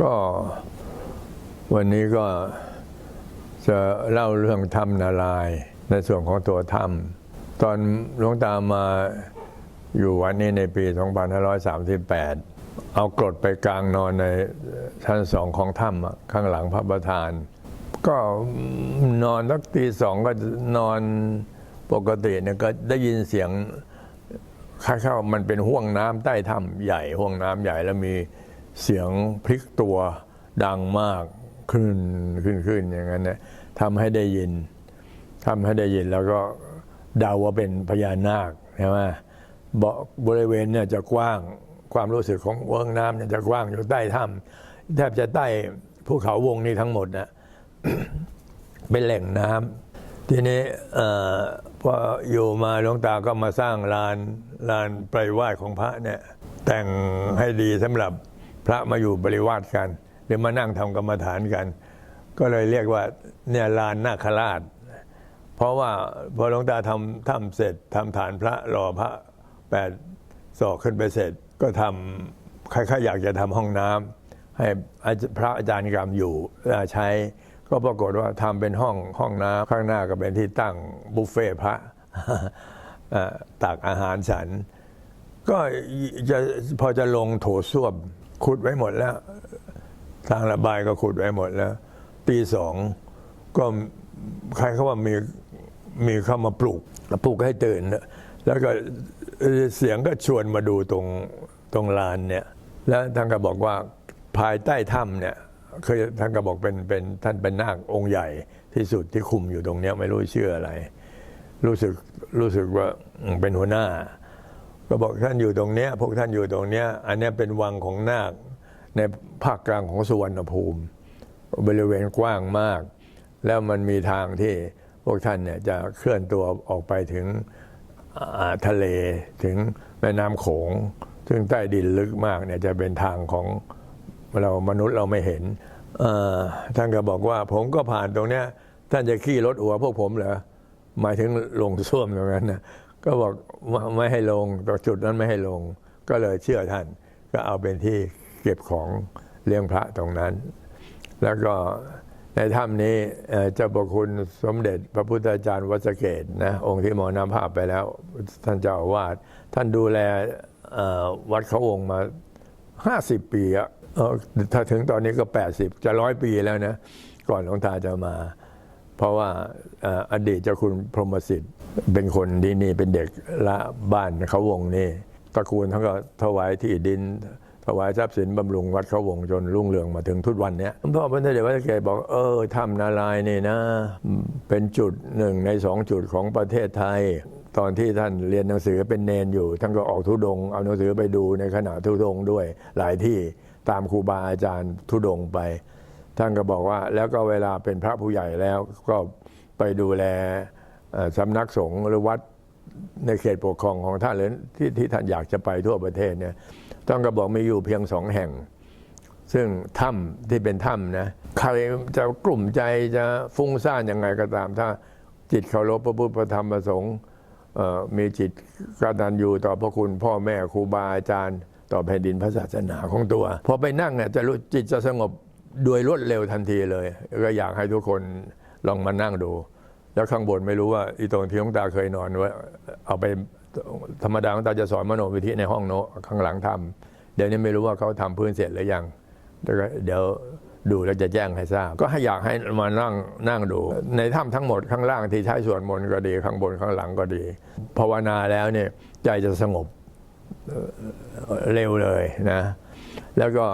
ก็วันนี้ก็จะเล่าเรื่องถ้ำนารายในส่วนของตัวถ้ำตอนหลวงตามาอยู่วัดนี้ในปี 2538 เอากรดไปกลางนอนในชั้นสองของถ้ำข้างหลังพระประธาน ก็นอนสักตีสองก็นอนปกติเนี่ยก็ได้ยินเสียงคล้ายๆว่ามันเป็นห่วงน้ำใต้ถ้ำใหญ่ห่วงน้ำใหญ่แล้วมี เสียงพลิกตัวดังมากขึ้นขึ้นขึ้นอย่างนั้นเนะทำให้ได้ยินทำให้ได้ยินแล้วก็เดาว่าเป็นพญานาคใช่ไหมบบริเวณเนี่ยจะกว้างความรู้สึกของห่วงน้ำเนี่ยจะกว้างอยู่ใต้ถ้ำแทบจะใต้ภูเขาวงนี้ทั้งหมดนะเป็นแหล่งน้ำทีนี้เอ่อพออยู่มาหลวงตาก็มาสร้างลานลานไปริวาสของพระเนี่ย แต่งให้ดีสำหรับ พระมาอยู่บริวาสกันหรือมานั่งทำกรรมฐานกัน ก็เลยเรียกว่าเนี่ยลานนาคราช เพราะว่าพอหลวงตาทำทำเสร็จทำฐานพระรอพระแปดศอกขึ้นไปเสร็จ ก็ทำใครๆอยากจะทำห้องน้ำให้พระอาจารย์กรรมอยู่ใช้ ก็ปรากฏว่าทำเป็นห้องห้องน้ำข้างหน้าก็เป็นที่ตั้งบุฟเฟ่พระตักอาหารฉัน ก็จะพอจะลงโถส้วม ขุดไว้หมดแล้ว ทางระบายก็ขุดไว้หมดแล้วตีสองก็ใครเขาว่ามีมีเข้ามาปลุกปลุกให้ตื่น แล้วก็เสียงก็ชวนมาดูตรงตรงลานเนี่ย แล้วท่านก็บอกว่าภายใต้ถ้ำเนี่ยเคยท่านก็บอกเป็นเป็นท่านเป็นนาคองค์ใหญ่ที่สุดที่คุมอยู่ตรงเนี้ยไม่รู้ชื่ออะไร รู้สึกรู้สึกว่าเป็นหัวหน้า ก็บอกท่านอยู่ตรงเนี้ยพวกท่านอยู่ตรงเนี้ยอันนี้เป็นวังของนาคในภาคกลางของสุวรรณภูมิ บริเวณกว้างมาก แล้วมันมีทางที่พวกท่านเนี่ยจะเคลื่อนตัวออกไปถึงทะเลถึงแม่น้ำโขง ซึ่งใต้ดินลึกมากเนี่ยจะเป็นทางของเรามนุษย์เราไม่เห็นท่านก็บอกว่าผมก็ผ่านตรงเนี้ยท่านจะขี่รถหัวพวกผมเหรอหมายถึงลงส้วมตรงนั้นนะ ก็บอกไม่ให้ลงตรงจุดนั้นไม่ให้ลง ก็เลยเชื่อท่าน ก็เอาเป็นที่เก็บของเลี้ยงพระตรงนั้น แล้วก็ในถ้ำนี้เจ้าประคุณสมเด็จพระพุทธาจารย์วัสเกตนะองค์ที่มรณภาพไปแล้ว ท่านเจ้าอาวาสท่านดูแลวัดเขาองค์มา 50 ปีอะถ้าถึงตอนนี้ก็ 80 จะร้อยปีแล้วนะ ก่อนหลวงตาจะมา เพราะว่าอดีตเจ้าคุณพรหมสิทธิ์เป็นคนที่นี่เป็นเด็กละบ้านเขาวงนี่ตระกูลทั้งก็ถวายที่ดินถวายทรัพย์สินบำรุงวัดเขาวงจนรุ่งเรืองมาถึงทุกวันนี้พ่อพระเดชวัดเกตบอกเออถ้ำนารายนี่นะ เป็นจุดหนึ่งในสองจุดของประเทศไทย ตอนที่ท่านเรียนหนังสือเป็นเนนอยู่ ท่านก็ออกทุดง เอาหนังสือไปดูในขณะทุดงด้วยหลายที่ตามครูบาอาจารย์ทุดงไป ท่านก็บอกว่า แล้วก็เวลาเป็นพระผู้ใหญ่แล้วก็ไปดูแลสำนักสงฆ์หรือวัดในเขตปกครองของท่านหรือที่ที่ท่านอยากจะไปทั่วประเทศเนี่ยต้องก็บอกมีอยู่เพียงสองแห่ง ซึ่งถ้ำที่เป็นถ้ำนะใครจะกลุ่มใจจะฟุ้งซ่านยังไงก็ตาม ถ้าจิตเคารพพระพุทธพระธรรมพระสงฆ์มีจิตกตัญญูต่อพระคุณพ่อแม่ครูบาอาจารย์ ต่อแผ่นดินพระศาสนาของตัว พอไปนั่งเนี่ยจะรู้จิตจะสงบ โดยรวดเร็วทันทีเลย ก็อยากให้ทุกคนลองมานั่งดู แล้วข้างบนไม่รู้ว่าอีตรงที่หลวงตาเคยนอนว่าเอาไปธรรมดาหลวงตาจะสอนมโนวิธีในห้องโนข้างหลังทำเดี๋ยวนี้ไม่รู้ว่าเขาทำพื้นเสร็จหรือยังเดี๋ยวเดี๋ยวดูแล้วจะแจ้งให้ทราบ ก็ให้อยากให้มานั่งนั่งดู ในถ้ำทั้งหมดข้างล่างที่ใช้สวดมนต์ก็ดีข้างบนข้างหลังก็ดีภาวนาแล้วเนี่ยใจจะสงบเร็วเลยนะ แล้วก็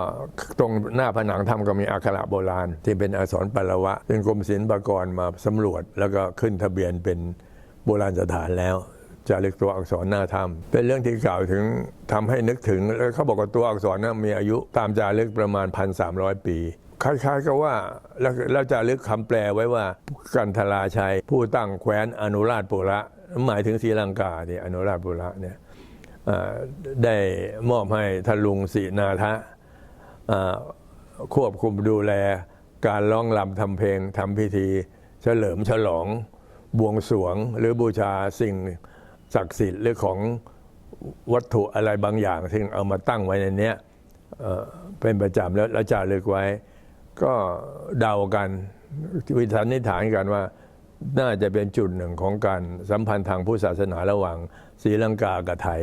ตรงหน้าผนังถ้ำก็มีอักขระโบราณ ที่เป็นอักษรปาละวะซึ่งกรมศิลปากรมาสำรวจ แล้วก็ขึ้นทะเบียนเป็นโบราณสถานแล้วจารึกตัวอักษรหน้าถ้ำเป็นเรื่องที่กล่าวถึงทำให้นึกถึงแล้วเขาบอกว่าตัวอักษรนั้นมีอายุตามจารึกประมาณ 1,300 ปีคล้ายๆกับว่าแล้วจารึกคำแปลไว้ว่ากันทราชัย ผู้ตั้งแคว้นอนุราชปุระหมายถึงศรีลังกาที่อนุราชปุระเนี่ย ได้มอบให้ทลุงศินาทะควบคุมดูแลการร้องรำทำเพลงทำพิธี เฉลิมฉลองบวงสรวง หรือบูชาสิ่งศักดิ์สิทธิ์หรือของวัตถุอะไรบางอย่างซึ่เอามาตั้งไว้ในนี้เป็นประจำแล้วแล้วจารึกไว้ ก็เดากันวิสันนิฐานกันว่าน่าจะเป็นจุดหนึ่งของการสัมพันธ์ทางพุทธศาสนาระหว่างศรีลังกากับไทย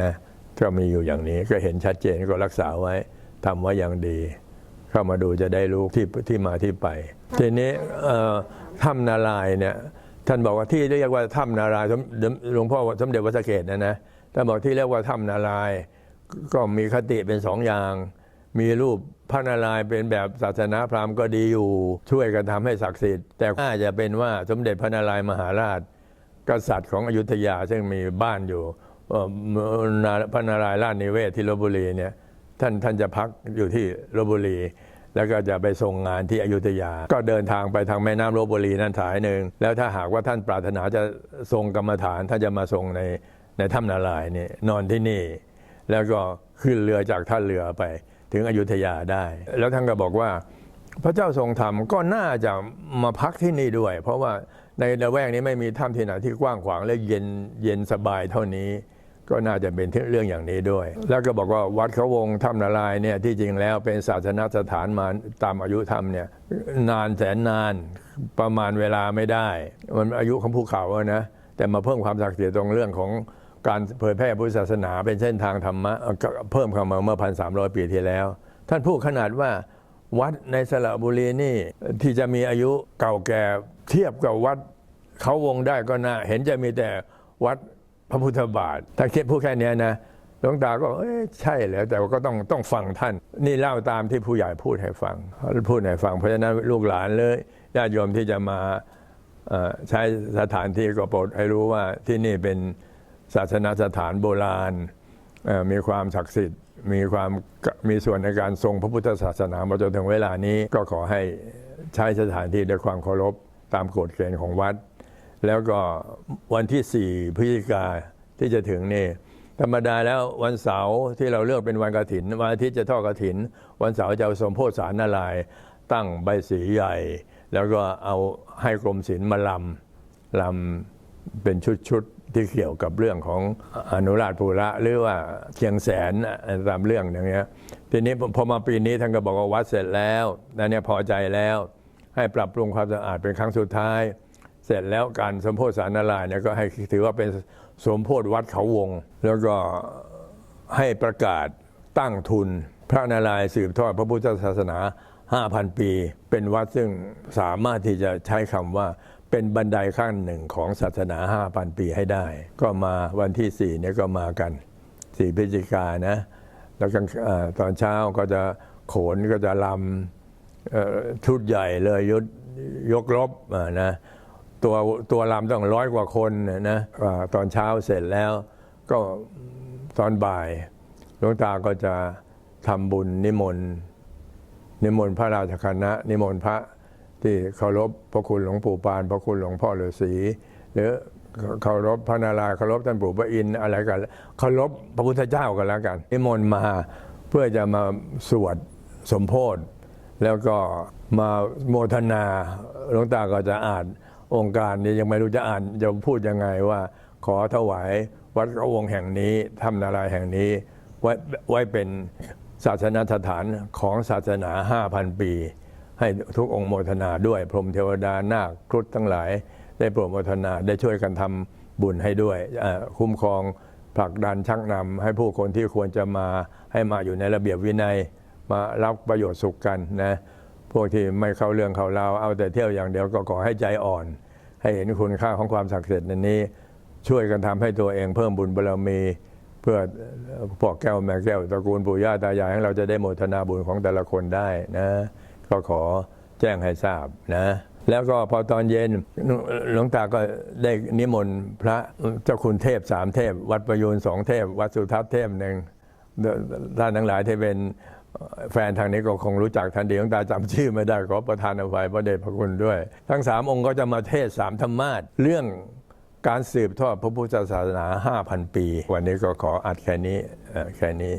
นะก็มีอยู่อย่างนี้ก็เห็นชัดเจนก็รักษาไว้ทำไว้อย่างดี เข้ามาดูจะได้รู้ที่ที่มาที่ไป ทีนี้ถ้ำนารายเนี่ยท่านบอกว่าที่เรียกว่าถ้ำนารายหลวงพ่อสมเด็จวัดสเกตนะนะท่านบอกที่เรียกว่าถ้ำนาราย ก็มีคติเป็นสองอย่าง มีรูปพระนารายเป็นแบบศาสนาพราหมณ์ก็ดีอยู่ ช่วยกันทำให้ศักดิ์สิทธิ์ แต่น่าจจะเป็นว่าสมเด็จพระนารายมหาราช กษัตริย์ของอยุธยาซึ่งมีบ้านอยู่ พระนารายณ์ราชนิเวศที่ลบบุรีเนี่ยท่านท่านจะพักอยู่ที่ลบบุรี แล้วก็จะไปส่งงานที่อยุธยา ก็เดินทางไปทางแม่น้ำลบบุรีนั่นสายหนึ่งแล้วถ้าหากว่าท่านปรารถนาจะทรงกรรมฐานท่านจะมาทรงในในถ้ำนารายณ์นี่นอนที่นี่ แล้วก็ขึ้นเรือจากท่าเรือไปถึงอยุธยาได้ แล้วท่านก็บอกว่า พระเจ้าทรงธรรมก็น่าจะมาพักที่นี่ด้วย เพราะว่าในละแวกนี้ไม่มีถ้ำที่ไหนที่กว้างขวางและเย็นเย็นสบายเท่านี้ ก็น่าจะเป็นเรื่องอย่างนี้ด้วย แล้วก็บอกว่าวัดเขาวงถ้ำนารายเนี่ยที่จริงแล้วเป็นศาสนสถานมาตามอายุธรรมเนี่ยนานแสนนานประมาณเวลาไม่ได้ มันอายุของภูเขาอะนะแต่มาเพิ่มความศักดิ์สิทธิ์ตรงเรื่องของการเผยแพร่พุทธศาสนาเป็นเส้นทางธรรมะเอ่อก็เพิ่มเข้ามาเมื่อพันสามปีที่แล้ว ท่านพูดขนาดว่าวัดในสระบุรีนี่ที่จะมีอายุเก่าแก่เทียบกับวัดเขาวงได้ก็น่าเห็นจะมีแต่วัด พระพุทธบาท ถ้าคิดพูดแค่นี้นะหลวงตาก็เอ้ใช่แล้วแต่ว่าก็ต้องต้องฟังท่าน นี่เล่าตามที่ผู้ใหญ่พูดให้ฟังพูดให้ฟัง เพราะฉะนั้นลูกหลานเลยญาติโยมที่จะมาใช้สถานที่ก็โปรดให้รู้ว่าที่นี่เป็นศาสนสถานโบราณมีความศักดิ์สิทธิ์มีความมีส่วนในการทรงพระพุทธศาสนามาจนถึงเวลานี้ก็ขอให้ใช้สถานที่ด้วยความเคารพตามกฎเกณฑ์ของวัด แล้วก็วันที่ 4 พฤศจิกาที่จะถึงนี่ธรรมดาแล้ววันเสาร์ที่เราเลือกเป็นวันกฐิน วันอาทิตย์จะทอดกฐิน วันเสาร์จะเอาสมโพธิสารนารายตั้งใบสีใหญ่ แล้วก็เอาให้กรมศิลป์มาลำลำเป็นชุดๆที่เกี่ยวกับเรื่องของอนุราชภูระหรือว่าเชียงแสนตามเรื่องอย่างเงี้ยทีนี้พอมาปีนี้ท่านก็บอกว่าวัดเสร็จแล้วนั่นเนี่ยพอใจแล้ว ให้ปรับปรุงความสะอาดเป็นครั้งสุดท้าย เสร็จแล้วการสมโพธิสารนารายณ์เนี่ยก็ให้ถือว่าเป็นสมโพธิวัดเขาวง แล้วก็ให้ประกาศตั้งทุน พระนารายณ์สืบทอดพระพุทธศาสนา 5,000 ปี เป็นวัดซึ่งสามารถที่จะใช้คำว่าเป็นบันไดขั้นหนึ่งของศาสนา 5,000 ปีให้ได้ ก็มาวันที่4เนี่ยก็มากัน 4พฤศจิกายนนะ แล้วกตอนเช้าก็จะโขนก็จะลำชุดใหญ่เลยยกยกรบนะ ตัวตัวลำต้องร้อยกว่าคนนะนะตอนเช้าเสร็จแล้วก็ตอนบ่ายหลวงตาก็จะทำบุญนิมนต์นิมนต์พระราชคณะ นิมนต์พระที่เคารพพระคุณหลวงปู่ปาน พระคุณหลวงพ่อฤาษีหรือเคารพพระนารายเคารพท่านปู่พระอินอะไรกันเคารพพระพุทธเจ้ากันแล้วกัน นิมนต์มาเพื่อจะมาสวดสมโพธิแล้วก็มาโมทนาหลวงตาก็จะอ่าน องค์การนี้ยังไม่รู้จะอ่านจะพูดยังไงว่า ขอถวายวัดพระวงศ์แห่งนี้ถ้ำนารายแห่งนี้ ไว้ไว้เป็นศาสนสถานของศาสนา 5,000 ปี ให้ทุกองค์โมทนาด้วย พรหมเทวดานาคครุฑทั้งหลาย ได้โปรดโมทนาได้ช่วยกันทำบุญให้ด้วย คุ้มครองผลักดันชักนำให้ผู้คนที่ควรจะมาให้มาอยู่ในระเบียบวินัย มารับประโยชน์สุขกันนะ พวกที่ไม่เข้าเรื่องเข้าราเอาแต่เที่ยวอย่างเดียวก็ขอให้ใจอ่อน ให้เห็นคุณค่าของความศักดิ์สิทธิ์ในนี้ ช่วยกันทำให้ตัวเองเพิ่มบุญบารมี เพื่อพวกแก้วแม่แก้วตระกูลปู่ย่าตายายให้เราจะได้โมทนาบุญของแต่ละคนได้นะก็ขอแจ้งให้ทราบนะแล้วก็พอตอนเย็นหลวงตาก็ได้นิมนต์พระเจ้าคุณเทพสามเทพ วัดประยูนสองเทพ วัดสุทัศน์เทพหนึ่งท่านทั้งหลายที่เป็น แฟนทางนี้ก็คงรู้จักทันดีของตาจำชื่อไม่ได้ขอประทานอภัยพระเดชพระคุณด้วย ทั้งสามองค์ก็จะมาเทศสามธรรมาสเรื่องการสืบทอดพระพุทธศาสนา 5,000 ปี วันนี้ก็ขออัดแค่นี้แค่นี้